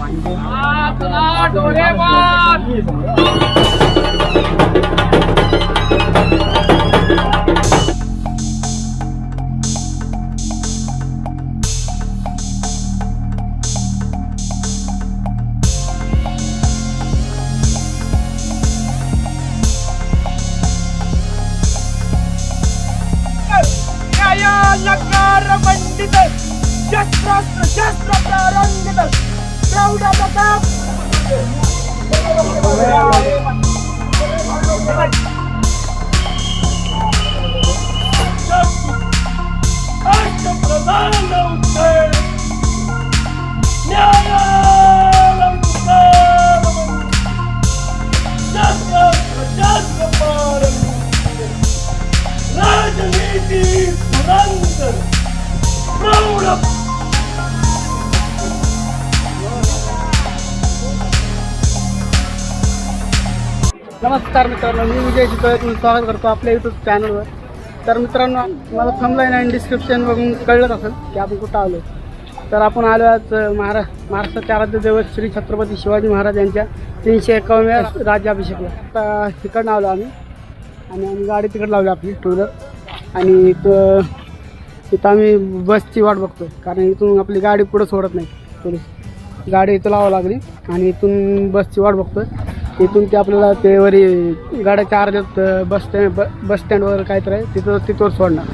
આ ડોળે नमस्कार मित्रांनो मी विजय शितोळे. तुमचं स्वागत करतो आपल्या यूट्यूब चॅनलवर तर मित्रांनो मला थंबलाईन आणि डिस्क्रिप्शन बघून कळलंच असेल की आपण कुठं आलो तर आपण आलो आज महारा महाराष्ट्राचे आराध्य दैवत श्री छत्रपती शिवाजी महाराज यांच्या तीनशे एकाव्या राज्याभिषेकला. तर तिकडनं आलो आम्ही. आणि आम्ही गाडी तिकडं लावली आपली टू व्हीलर आणि इथं इथं आम्ही बसची वाट बघतो कारण इथून आपली गाडी पुढं सोडत नाही. पोलीस. गाडी इथं लावावं लागली आणि इथून बसची वाट बघतोय. तिथून ते आपल्याला ते वरी गाड्याच्या अर्ध्यात बस स्टँड ब बस स्टँड वगैरे काहीतरी आहे तिथं तिथवर सोडणार.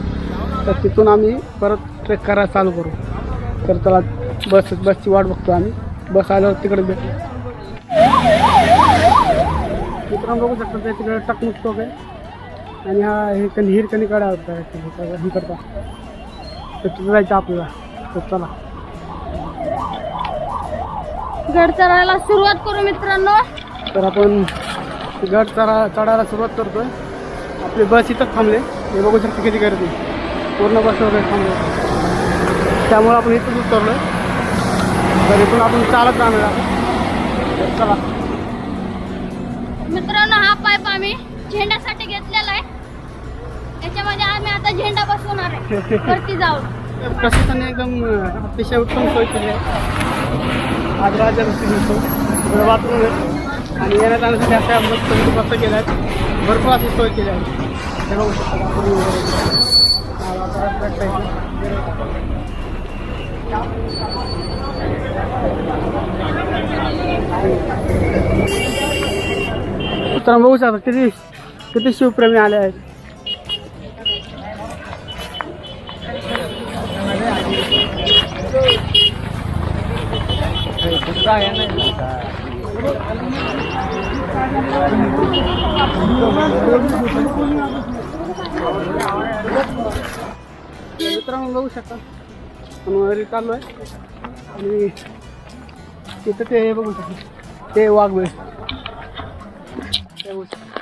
तर तिथून आम्ही परत ट्रेक करायला चालू करू. तर त्याला बस बसची वाट बघतो आम्ही. बस आल्यावर तिकडे भेटू. मित्रांनो बघू शकता ते तिकडे टकमुक टोक आहे. आणि हा हे कणी हिर कणी कडा होता हे करता. तर तिथं जायचं आपल्याला. तर चला. गड चढायला सुरुवात करू मित्रांनो. तर आपण गड चढा चढायला सुरुवात करतोय. आपली बस इथंच थांबले. हे बघू शकता किती गर्दी. पूर्ण बस वगैरे थांबले. त्यामुळे आपण इथंच उतरलोय. तर इथून आपण चालत जाणार आहे. तर चला. मित्रांनो हा पाईप आम्ही झेंड्यासाठी घेतलेला आहे. त्याच्यामध्ये आम्ही आता झेंडा बसवणार आहे. वरती जाऊन. प्रशासनाने एकदम अतिशय उत्तम सोय केली आहे. आज बाथरूम आहे. आणि येण्यात जाण्यासाठी अशा मस्त मस्त केल्या आहेत. भरपूर अशी सोय केली आहे. हे बघू शकता bathroom बघू शकता किती किती शिवप्रेमी आले आहेत. काय नाही बघू शकता. वगैरे चाललो आहे. आणि तिथं ते हे बघू शकता. ते वाघबळे ते बघू शकता.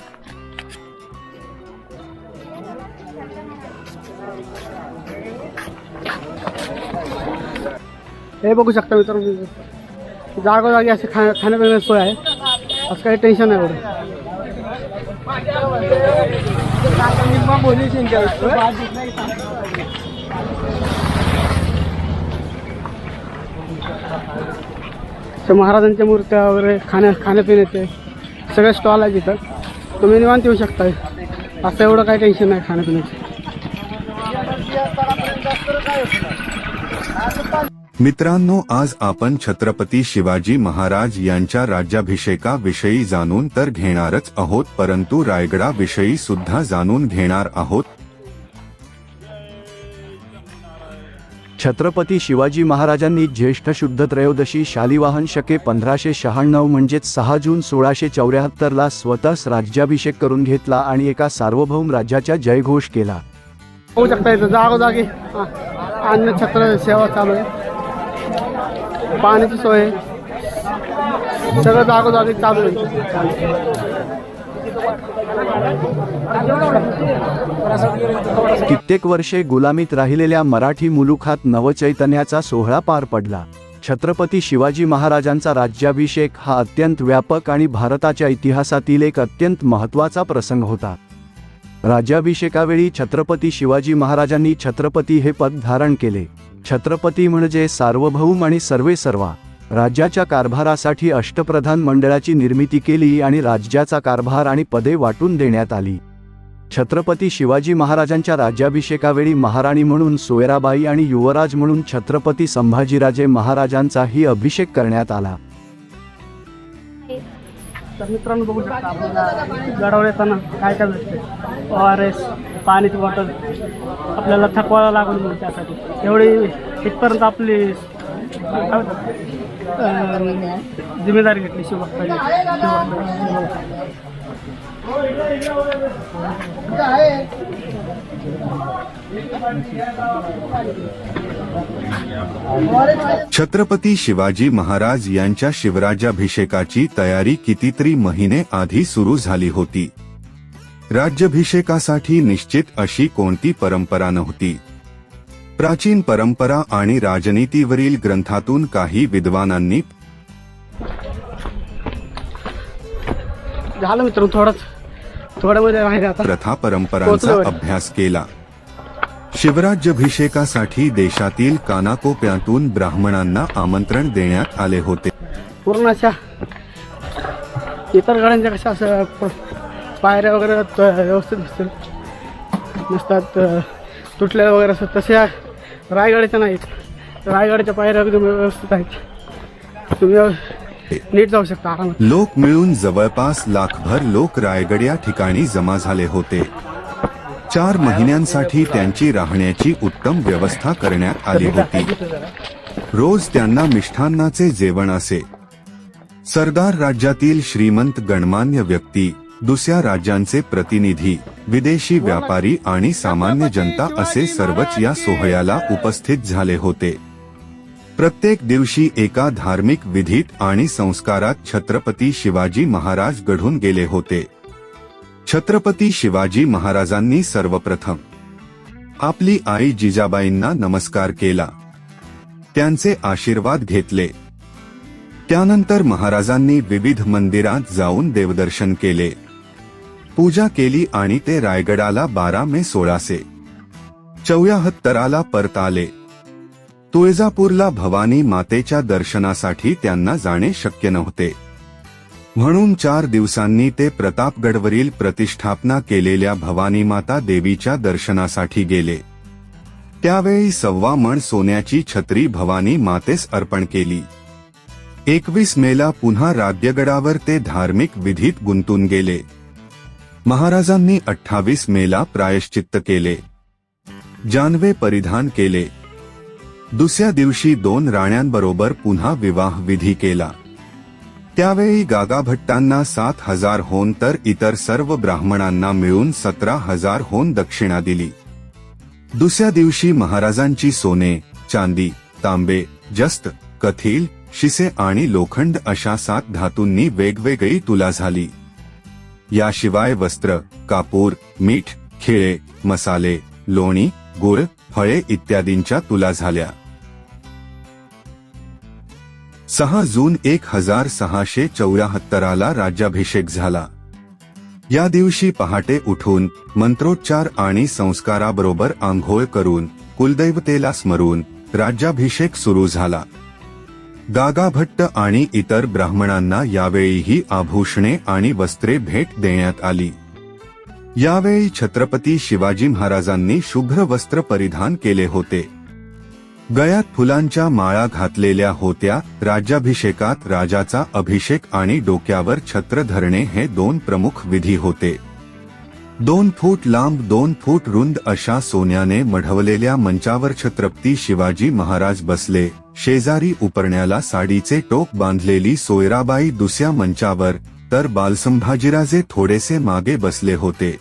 हे बघू शकता मित्रांनो. जागोजागी असे खा खाण्यापिण्याची सोय आहे. असं काही टेन्शन नाही एवढं. तर महाराजांच्या मूर्त्या वगैरे खाण्या खाण्यापिण्याचे सगळे स्टॉल आहे तिथं तुम्ही निवांत येऊ शकता असं एवढं काही टेन्शन नाही खाण्यापिण्याचं. मित्रांनो आज आपण छत्रपती शिवाजी महाराज यांच्या राज्याभिषेकाविषयी जाणून तर घेणारच आहोत परंतु रायगडाविषयी सुद्धा जाणून घेणार आहोत. छत्रपती शिवाजी महाराजांनी ज्येष्ठ शुद्ध त्रयोदशी शालिवाहन शके पंधराशे शहाण्णव म्हणजेच सहा जून सोळाशे चौऱ्याहत्तरला स्वतःच राज्याभिषेक करून घेतला आणि एका सार्वभौम राज्याचा जयघोष केला. होऊ शकता इथं जागोजागी अन्न छत्र सेवा चालू आहे. पाण्याची सोय. सगळं जागोजागी चालू आहे. कित्येक वर्षे गुलामीत राहिलेल्या मराठी मुलुखात नवचैतन्याचा सोहळा पार पडला. छत्रपती शिवाजी महाराजांचा राज्याभिषेक हा अत्यंत व्यापक आणि भारताच्या इतिहासातील एक अत्यंत महत्त्वाचा प्रसंग होता. राज्याभिषेकावेळी छत्रपती शिवाजी महाराजांनी छत्रपती हे पद धारण केले. छत्रपती म्हणजे सार्वभौम आणि सर्वेसर्वा. राज्याच्या कारभारासाठी अष्टप्रधान मंडळाची निर्मिती केली आणि राज्याचा कारभार आणि पदे वाटून देण्यात आली. छत्रपती शिवाजी महाराजांच्या राज्याभिषेकावेळी महाराणी म्हणून सोयराबाई आणि युवराज म्हणून छत्रपती संभाजीराजे महाराजांचाही अभिषेक करण्यात आला. तर मित्रांनो बघू शकता आपल्याला गडावर येताना काय काय भेटते ओ आर एस पाण्याची बॉटल आपल्याला थकवायला लागून त्यासाठी. एवढी इथपर्यंत आपली जिम्मेदारी घेतली छत्रपती शिवाजी महाराज यांच्या शिवराज्याभिषेकाची तयारी कितीतरी महिने आधी सुरू झाली होती. राज्याभिषेकासाठी निश्चित अशी कोणती परंपरा नव्हती. प्राचीन परंपरा आणि राजनीतीवरील ग्रंथातून काही विद्वानांनी झालं मित्रांनो थोडंच. प्रथा परंपरांचा. अभ्यास केला. शिवराज्याभिषेकासाठी देशातील कानाकोप्यातून ब्राह्मणांना आमंत्रण देण्यात आले होते. पूर्ण अशा इतर गाड्यांच्या कशा असं पायऱ्या वगैरे व्यवस्थित नसतात अ, तुटलेल्या वगैरे असतात तशा रायगडाच्या नाहीत रायगडाच्या पायऱ्या एकदम व्यवस्थित आहेत. तुम्ही नीट जाऊ शकता आरामात. लोक मिळून जवळपास लाखभर लोक रायगड या ठिकाणी जमा झाले होते. चार महिन्यांसाठी त्यांची राहण्याची उत्तम व्यवस्था करण्यात आली होती. रोज त्यांना मिष्ठान्नाचे जेवण असे. सरदार राज्यातील श्रीमंत गणमान्य व्यक्ती दुसऱ्या राज्यांचे प्रतिनिधी. विदेशी व्यापारी आणि सामान्य जनता असे सर्वच या सोहळ्याला उपस्थित झाले होते. प्रत्येक दिवशी एका धार्मिक विधीत आणि संस्कारात छत्रपती शिवाजी महाराज घडून गेले होते. छत्रपती शिवाजी महाराजांनी सर्वप्रथम आपली आई जिजाबाईंना नमस्कार केला. त्यांचे आशीर्वाद घेतले. त्यानंतर महाराजांनी विविध मंदिरात जाऊन देवदर्शन केले. पूजा केली आणि ते रायगडाला बारा मे सोळाशे चौऱ्याहत्तराला परत आले तुळजापूरला भवानी मातेच्या दर्शनासाठी त्यांना जाणे शक्य नव्हते. म्हणून चार दिवसांनी ते प्रतापगडवरील प्रतिष्ठापना केलेल्या भवानी माता देवीच्या दर्शनासाठी गेले. त्यावेळी सव्वा मण सोन्याची छत्री भवानी मातेस अर्पण केली. एकवीस मेला पुन्हा राज्यगडावर ते धार्मिक विधीत गुंतून गेले. महाराजांनी अठ्ठावीस मेला प्रायश्चित्त केले. जानवे परिधान केले. दुसऱ्या दिवशी दोन राण्यांबरोबर पुन्हा विवाह विधी केला. त्यावेळी गागाभट्टांना सात हजार होन तर इतर सर्व ब्राह्मणांना मिळून सतरा हजार होन दक्षिणा दिली. दुसऱ्या दिवशी महाराजांची सोने चांदी तांबे जस्त कथील शिसे आणि लोखंड अशा सात धातूंनी वेगवेगळी तुला झाली. याशिवाय वस्त्र कापूर मीठ खिळे मसाले लोणी गुळ फळे इत्यादींच्या तुला झाल्या. सहा जून एक हजार सहाशे चौऱ्याहत्तराला राज्याभिषेक झाला. या दिवशी पहाटे उठून मंत्रोच्चार आणि संस्काराबरोबर आंघोळ करून कुलदैवतेला स्मरून राज्याभिषेक सुरू झाला. गागाभट्ट आणि इतर ब्राह्मणांना यावेळीही आभूषणे आणि वस्त्रे भेट देण्यात आली. यावेळी छत्रपती शिवाजी महाराजांनी शुभ्र वस्त्र परिधान केले होते. गळ्यात फुलांच्या माळा घातलेल्या होत्या राज्याभिषेकात राजाचा अभिषेक आणि डोक्यावर छत्र धरणे हे दोन प्रमुख विधी होते. दोन फूट लांब दोन फूट रुंद अशा सोन्याने मढवलेल्या मंचावर छत्रपती शिवाजी महाराज बसले. शेजारी उपरण्याला साडीचे टोक बांधलेली सोयराबाई दुसऱ्या मंचावर तर बालसंभाजीराजे थोडेसे मागे बसले होते.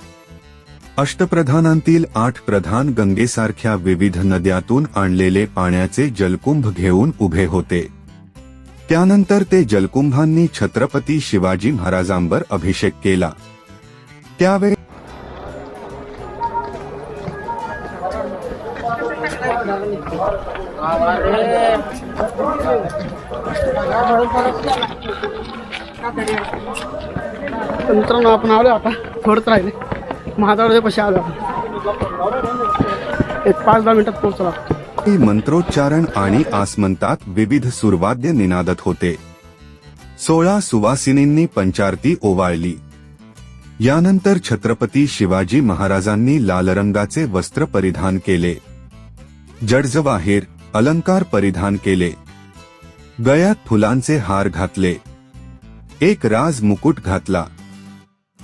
अष्टप्रधानांतील आठ प्रधान गंगेसारख्या विविध नद्यातून आणलेले पाण्याचे जलकुंभ घेऊन उभे होते. त्यानंतर ते जलकुंभांनी छत्रपती शिवाजी महाराजांवर अभिषेक केला. त्यावेळी मित्रांनो आपण आलो आता. थोडंच राहिले. महादावळे पैसे आलो आपण. एक पाच दहा मिनिटात पोहोचला मंत्रोच्चारण आणि आसमंतात विविध सुरवाद्य निनादत होते. सोळा सुवासिनींनी पंचारती ओवाळली. यानंतर छत्रपती शिवाजी महाराजांनी लाल रंगाचे वस्त्र परिधान केले. जडजवाहीर अलंकार परिधान केले. गळ्यात फुलांचे हार घातले. एक राज मुकुट घातला.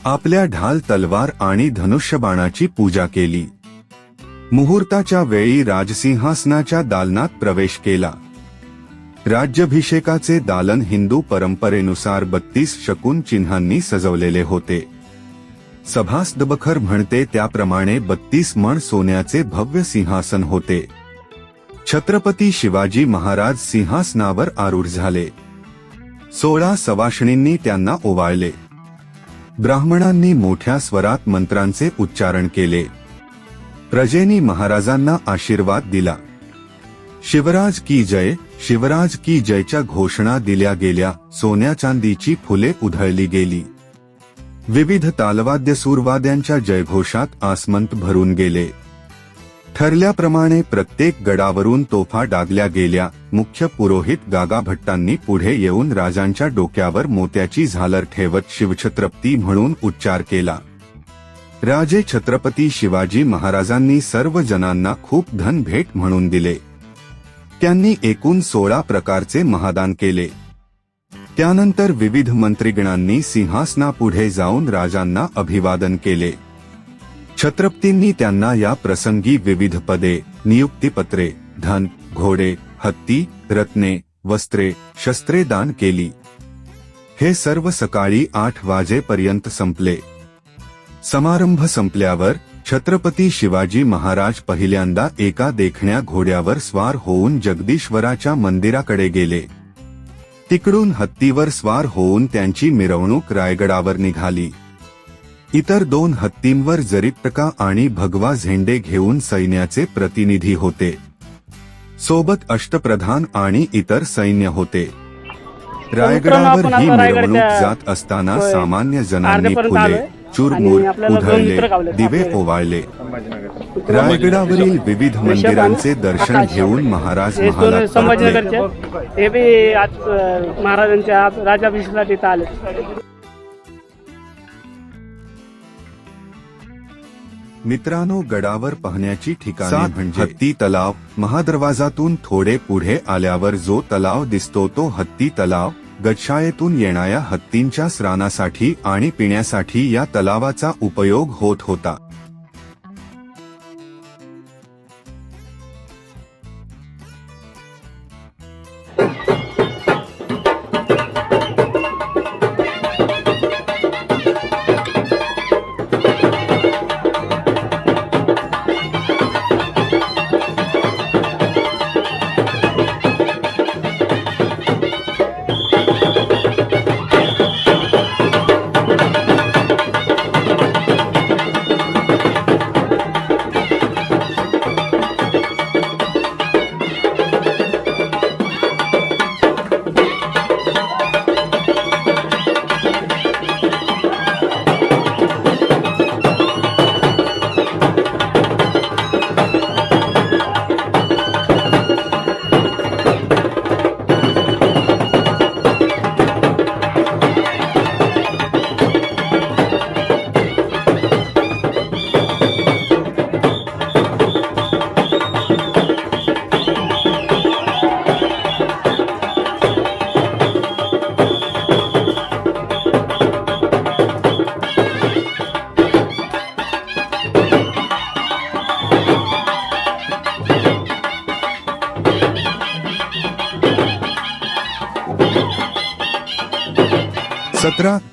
आपल्या ढाल तलवार आणि धनुष्यबाणाची पूजा केली. मुहूर्ताच्या वेळी राजसिंहासनाच्या दालनात प्रवेश केला. राज्याभिषेकाचे दालन हिंदू परंपरेनुसार बत्तीस शकून चिन्हांनी सजवलेले होते. सभासदबखर म्हणते त्याप्रमाणे बत्तीस मण सोन्याचे भव्य सिंहासन होते. छत्रपती शिवाजी महाराज सिंहासनावर आरूढ झाले. सोळा सवाषणींनी त्यांना ओवाळले. ब्राह्मणांनी मोठ्या स्वरात मंत्रांचे उच्चारण केले. प्रजेनी महाराजांना आशीर्वाद दिला. शिवराज की जय शिवराज की जयच्या घोषणा दिल्या गेल्या सोन्या चांदीची फुले उधळली गेली. विविध तालवाद्य सूरवाद्यांच्या जयघोषात आसमंत भरून गेले. ठरल्याप्रमाणे प्रत्येक गडावरून तोफा डागल्या गेल्या. मुख्य पुरोहित गागाभट्टांनी पुढे येऊन राजांच्या डोक्यावर मोत्याची झालर ठेवत शिवछत्रपती म्हणून उच्चार केला. राजे छत्रपती शिवाजी महाराजांनी सर्व जणांना खूप धन भेट म्हणून दिले. त्यांनी एकूण सोळा प्रकारचे महादान केले. त्यानंतर विविध मंत्रिगणांनी सिंहासनापुढे जाऊन राजांना अभिवादन केले. छत्रपतींनी त्यांना या प्रसंगी विविध पदे नियुक्तीपत्रे धन घोडे हत्ती रत्ने वस्त्रे शस्त्रे दान केली. हे सर्व सकाळी आठ वाजेपर्यंत संपले. समारंभ संपल्यावर छत्रपती शिवाजी महाराज पहिल्यांदा एका देखण्या घोड्यावर स्वार होऊन जगदीश्वराच्या मंदिराकडे गेले. तिकडून हत्तीवर स्वार होऊन त्यांची मिरवणूक रायगडावर निघाली. इतर दोन हत्तींवर जरीपटका आणि भगवा झेंडे घेऊन सैन्याचे प्रतिनिधी होते सोबत अष्टप्रधान आणि इतर सैन्य होते रायगडावर ही मिरवणूक जात असताना सामान्य जनांनी फुले. चुरमूर. उधळले दिवे. ओवाळले रायगडावरील विविध मंदिरांचे दर्शन. घेऊन महाराज महाराजांच्या आले मित्रांनो गडावर पाहण्याची ठिकाणे म्हणजे हत्ती तलाव. महादरवाजातून थोडे पुढे आल्यावर जो तलाव दिसतो तो हत्ती तलाव. गडशाळेतून येणाऱ्या हत्तींच्या स्नानासाठी आणि पिण्यासाठी या तलावाचा उपयोग होत होता.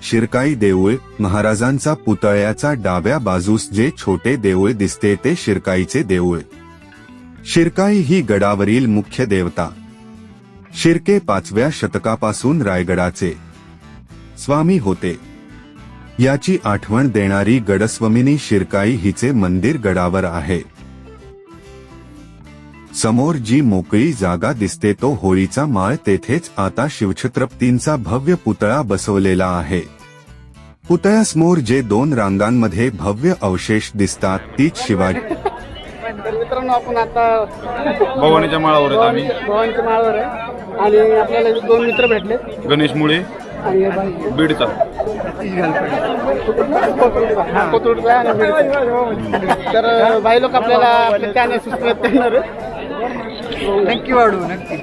शिरकाई देऊळ महाराजांचा पुतळ्याचा डाव्या बाजूस जे छोटे देऊळ दिसते ते शिरकाईचे देऊळ. शिरकाई ही गडावरील मुख्य देवता. शिर्के पाचव्या शतकापासून रायगडाचे स्वामी होते. याची आठवण देणारी गडस्वमिनी शिरकाई हिचे मंदिर गडावर आहे. समोर जी मोकळी जागा दिसते तो होळीचा माळ तेथेच आता शिवछत्रपतींचा भव्य पुतळा बसवलेला आहे. पुतळ्यासमोर जे दोन रांगांमध्ये भव्य अवशेष दिसतात तीच शिवाजी. तर मित्रांनो आपण आता भवानीच्या माळावर आहेत आम्ही. भवानीच्या माळावर आहे. आणि आपल्याला दोन मित्र भेटले. गणेश मुळे आणि हे बाई. बीडचा. हा, कोथरूडचा आणि बीडचा. तर बाई लोक आपल्याला आपल्या चॅनल सबस्क्राईब करणार नक्की वाढू नक्की.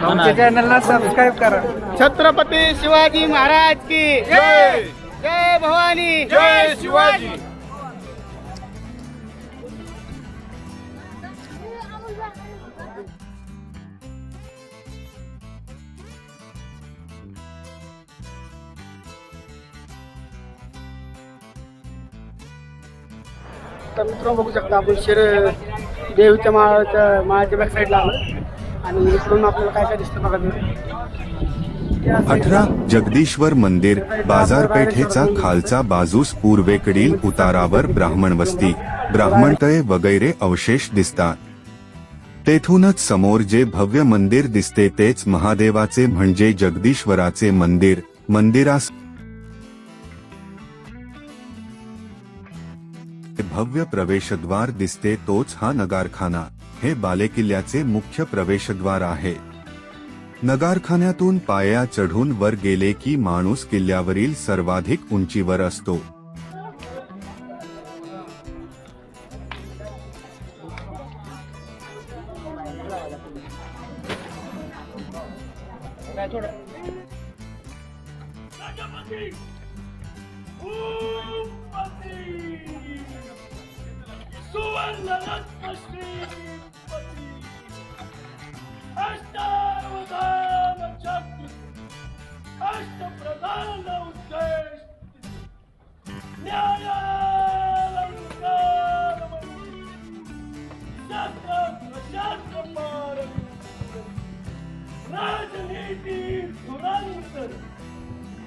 आमच्या चॅनलला सबस्क्राईब करा. छत्रपती शिवाजी महाराज की जय! जय भवानी जय शिवाजी तर मित्रांनो बघू शकता आपण शिर देवीच्या माळाच्या माळाच्या बॅक साईडला आलो आणि इकडून आपल्याला काय काय दिसतं बघा तुम्ही. त्या side अठरा जगदीश्वर मंदिर बाजारपेठेचा खालचा बाजूस पूर्वेकडील उतारावर ब्राह्मण वस्ती. ब्राह्मणतळे वगैरे अवशेष दिसतात. तेथूनच समोर जे भव्य मंदिर दिसते तेच महादेवाचे म्हणजे जगदीश्वराचे मंदिर. मंदिरास भव्य प्रवेशद्वार दिसते तोच हा नगारखाना. हे बालेकिल्ल्याचे मुख्य प्रवेशद्वार आहे. नगारखान्यातून पाया चढून वर गेले की माणूस किल्ल्यावरील सर्वाधिक उंचीवर असतो. गजपती भूपती सुवर्ण रत्न श्रीपती अष्टावधान चक्र अष्टप्रधान उद्देश न्यायालंकारमणी शास्त्र प्रशास्त्र पारंगत राजनीती धुरंधर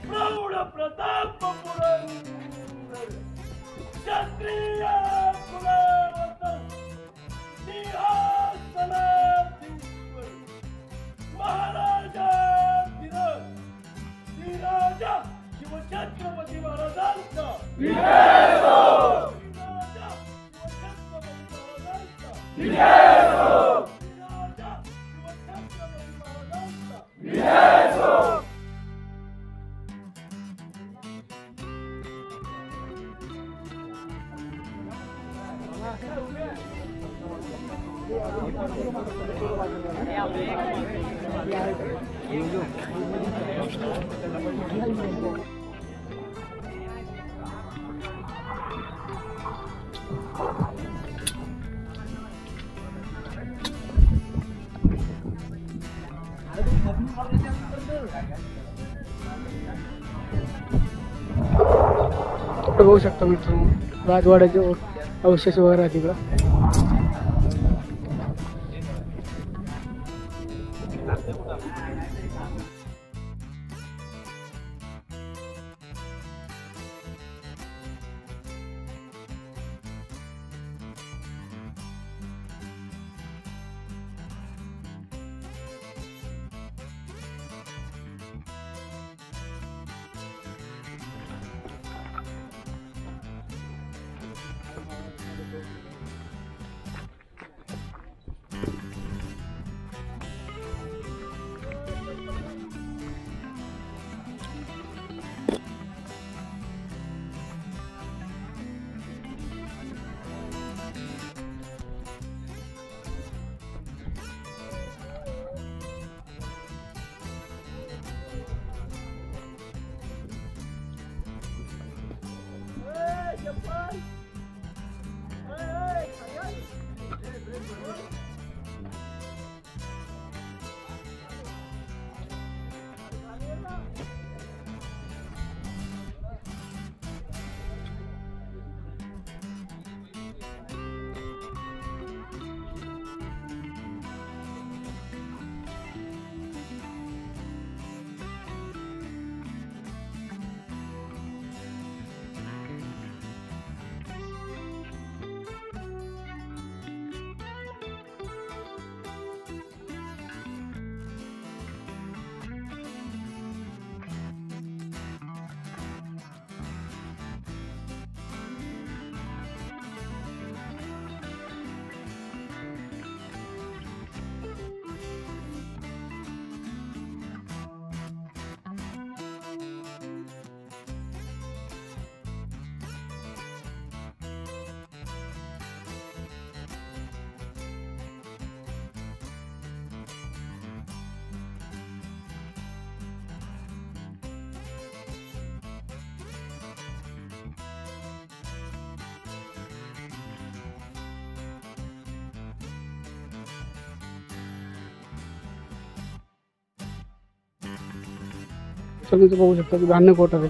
प्रौढ प्रताप पुरंदर क्षत्रिय कुलरत्न शिवछत्रपती महाराजांचा धीराजा शिवछत्रपती महाराजांचा धीराजा बघू शकता मित्रांनो. राजवाड्याचे अवशेष वगैरे तिकडं तुम्ही इथं बघू शकता की धान्य कोटा आहे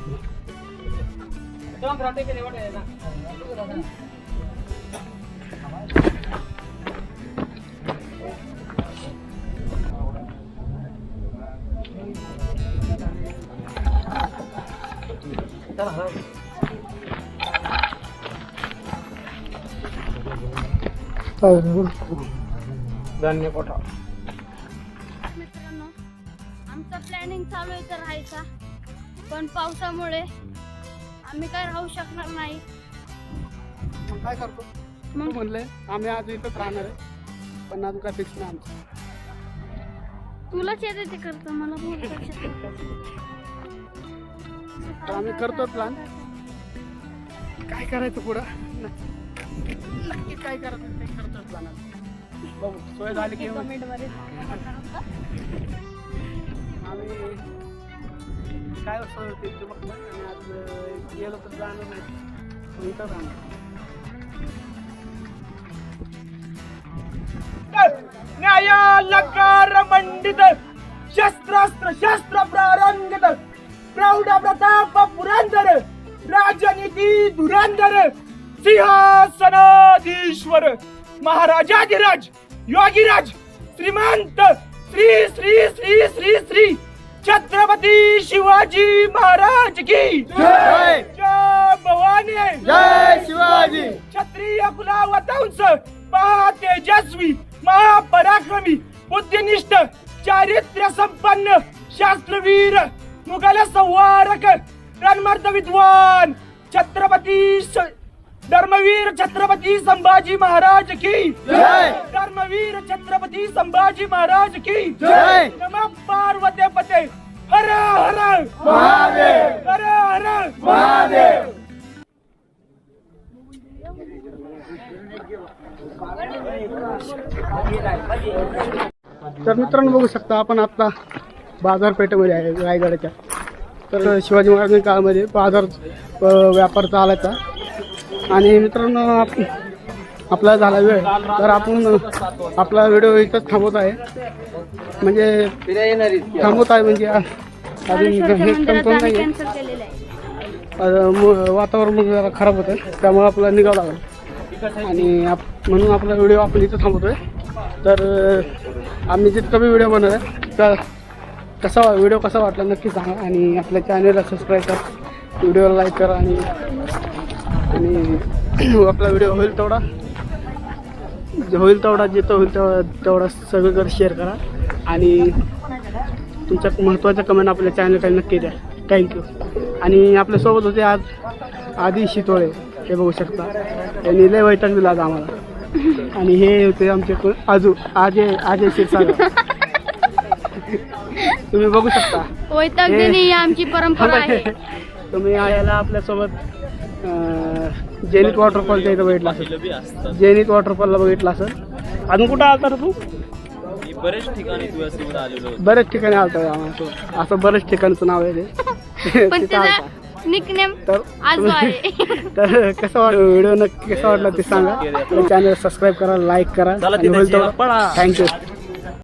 धान्य कोटा पण पावसामुळे आम्ही काय राहू शकणार नाही. मग काय करतो? मग? म्हणले आम्ही आज इथंच राहणार आहे पण अजून काय फिक्स नाही आमचं. तुलाच येते ते करतं मला तर आम्ही करतो प्लॅन काय करायचं पुढं? नक्की काय करायचं ते करतो प्लॅन बघू सोय झाली की आम्ही काय सोय होती ते बघतो आणि आज गेलो तर जाणार नाही. पण इथं जाणार न्यायालकार मंडित शस्त्रास्त्र शस्त्र प्रारंगित प्रौढ प्रताप पुरंदर राजनीती धुरंधर सिंहासनाधीश्वर महाराजाधिराज योगीराज श्रीमंत श्री श्री श्री श्री श्री छत्रपती शिवाजी महाराज की. जय. भवानी. जय शिवाजी. क्षत्रिय कुलावतांस महातेजस्वी महापराक्रमी बुद्धिनिष्ठ चारित्र्य संपन्न शास्त्रवीर मुघल संवारक रणमर्द विद्वान छत्रपती धर्मवीर छत्रपती संभाजी महाराज की जय! धर्मवीर छत्रपती संभाजी महाराज की जय. नम पार्वते पते। हर हर महादेव. हर हर महादेव! तर मित्रांनो बघू शकता आपण आता बाजारपेठेमध्ये आहे रायगडाच्या. तर शिवाजी महाराजांच्या काळामध्ये बाजार व्यापार चालायचा. आणि मित्रांनो आप- आपला झाला वेळ. तर आपण आपला व्हिडिओ इथंच थांबवत आहे. म्हणजे थांबवत आहे म्हणजे अजून हे कन्फर्म आम्ही नाही आहे. वातावरण मग जरा खराब होतं त्यामुळे आपला निघावं लागलं. आणि आप म्हणून आपला व्हिडिओ आपण इथं थांबवतोय. तर अं, आम्ही जितका बी व्हिडिओ बनवला आहे तर कसा व्हिडिओ कसा वाटला नक्की सांगा. आणि आपल्या चॅनलला सबस्क्राईब करा. व्हिडिओला लाईक करा आणि आणि आपला व्हिडिओ होईल तेवढा. जे होईल तेवढा जिथं होईल तेवढा तेवढा सगळीकडे शेअर करा. आणि तुमच्या महत्त्वाच्या कमेंट आपल्या चॅनलकडे नक्की द्या. थँक्यू आणि आपल्यासोबत होते आज आधी शितोळे. हे बघू शकता. त्यांनी लय वैताग दिला आज आम्हाला. आणि हे होते आमचे कोण आजू आजे आजे क्षीरसागर तुम्ही बघू शकता. वैताग हे- देणे ही आमची परंपरा आहे. तुम्ही यायला आपल्यासोबत जेनित वॉटरफॉलच्या इथं बघितलं असेल. जेनित वॉटरफॉलला बघितलं असेल. अजून कुठं आलता तू? बरेच ठिकाणी. बऱ्याच ठिकाणी आलता असं बऱ्याच ठिकाणचं नाव आहे ते पण तिथं आलता. तर आजू आहे. तर कसं वाट व्हिडिओ नक्की कसा वाटला ते सांगा. चॅनल सबस्क्राईब करा लाईक करा. Thank you